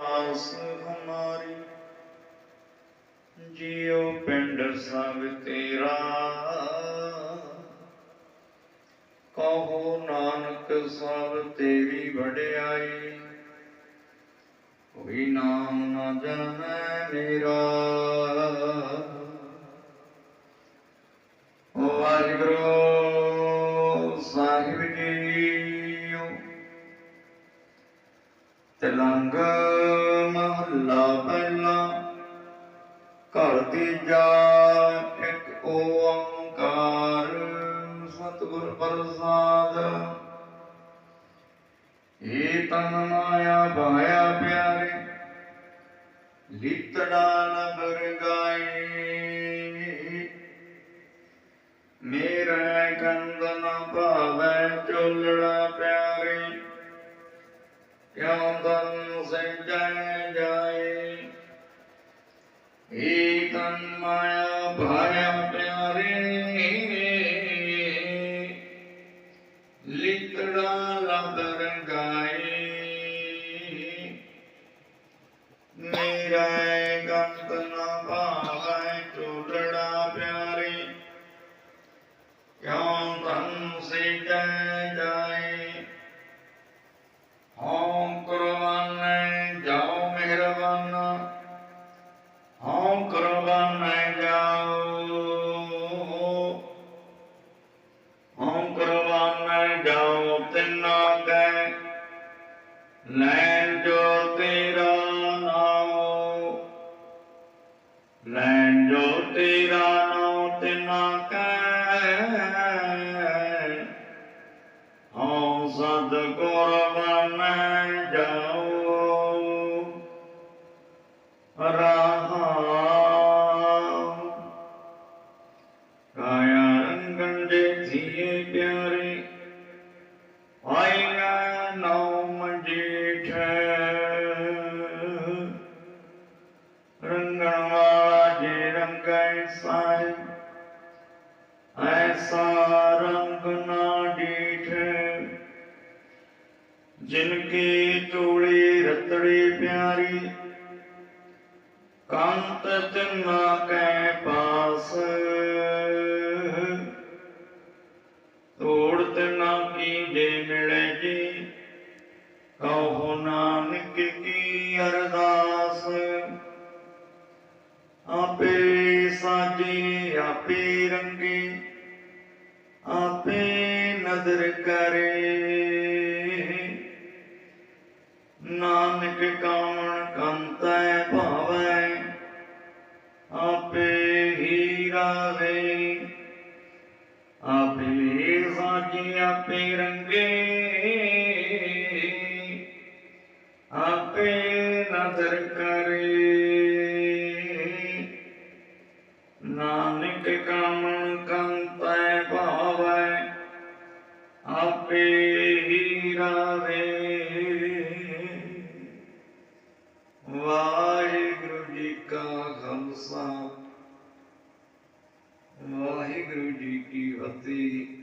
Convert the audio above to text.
ਆਸ ਹਮਾਰੀ, ਜਿਉ ਪਿੰਡ ਸਭ ਤੇਰਾ। ਕਹੋ ਨਾਨਕ ਸਭ ਤੇਰੀ ਵਡਿਆਈ, ਕੋਈ ਨਾਮ ਨਾ ਜਾਣੈ ਮੇਰਾ। ਵਾਹਿਗੁਰੂ। ਤਿਲੰਗ ਮਹੱਲਾ ਪਹਿਲਾ। ਘਰ ਤੀਜਾ, ਇੱਕ ਓੰਕਾਰ ਸਤਿਗੁਰ ਪ੍ਰਸਾਦ। ਏ ਤਨ ਮਾਇਆ ਬਾਇਆ ਪਿਆਰੇ, ਲਿਤੜਾ ਨਗਰ ਗਾਏ ਮੇਰਾ ਕੰਦ ਨ ਭਾਵੈ ਚੋਲੜਾ। ਕਿਉ ਤਨ ਸਜੈ ਜਾਏ ਏ ਤਨ ਪਿਆਰੇ ਹਉ ਜਾਓ ਹਉ ਕੁਰਬਾਨ ਜਾਓ ਤਿੰਨਾ ਕੈ ਲੈਣ ਜੋ ਤੇਰਾ ਨਾਮ ਲੈਣ ਜੋ ਤੇਰਾ ਨਾਮ ਤਿੰਨਾ ਕੈ ਹਉ ਸਦ ਕੁਰਬਾਨ ਜਾਓ ਰਹਾ پياري آئينا نوم ڄيٺ. رنگڻ واري رنگ سائين ايسا رنگ نه ڏيٺ جن کي چوڙي رتڙي پياري ڪانت چڱا ڪنهن پاس. ਨਾਨਕ ਕੀ ਅਰਦਾਸ? ਆਪੇ ਸਾਜੀ ਆਪੇ ਰੰਗੀ, ਆਪੇ ਨਦਰ ਕਰੇ। ਨਾਨਕ ਕਾਮਣ ਕੰਤੈ ਭਾਵੈ, ਆਪੇ ਹੀ ਰਾਵੇ। ਆਪੇ ਸਾਜੀ ਆਪੇ ਰੰਗੇ ਕਾਮਣ ਕੰਤੈ ਭਾਵੈ ਆਪੇ ਹੀ ਰਾਵੇ। ਵਾਹਿਗੁਰੂ ਜੀ ਕਾ ਖਾਲਸਾ ਵਾਹਿਗੁਰੂ ਜੀ ਕੀ ਫਤਿਹ।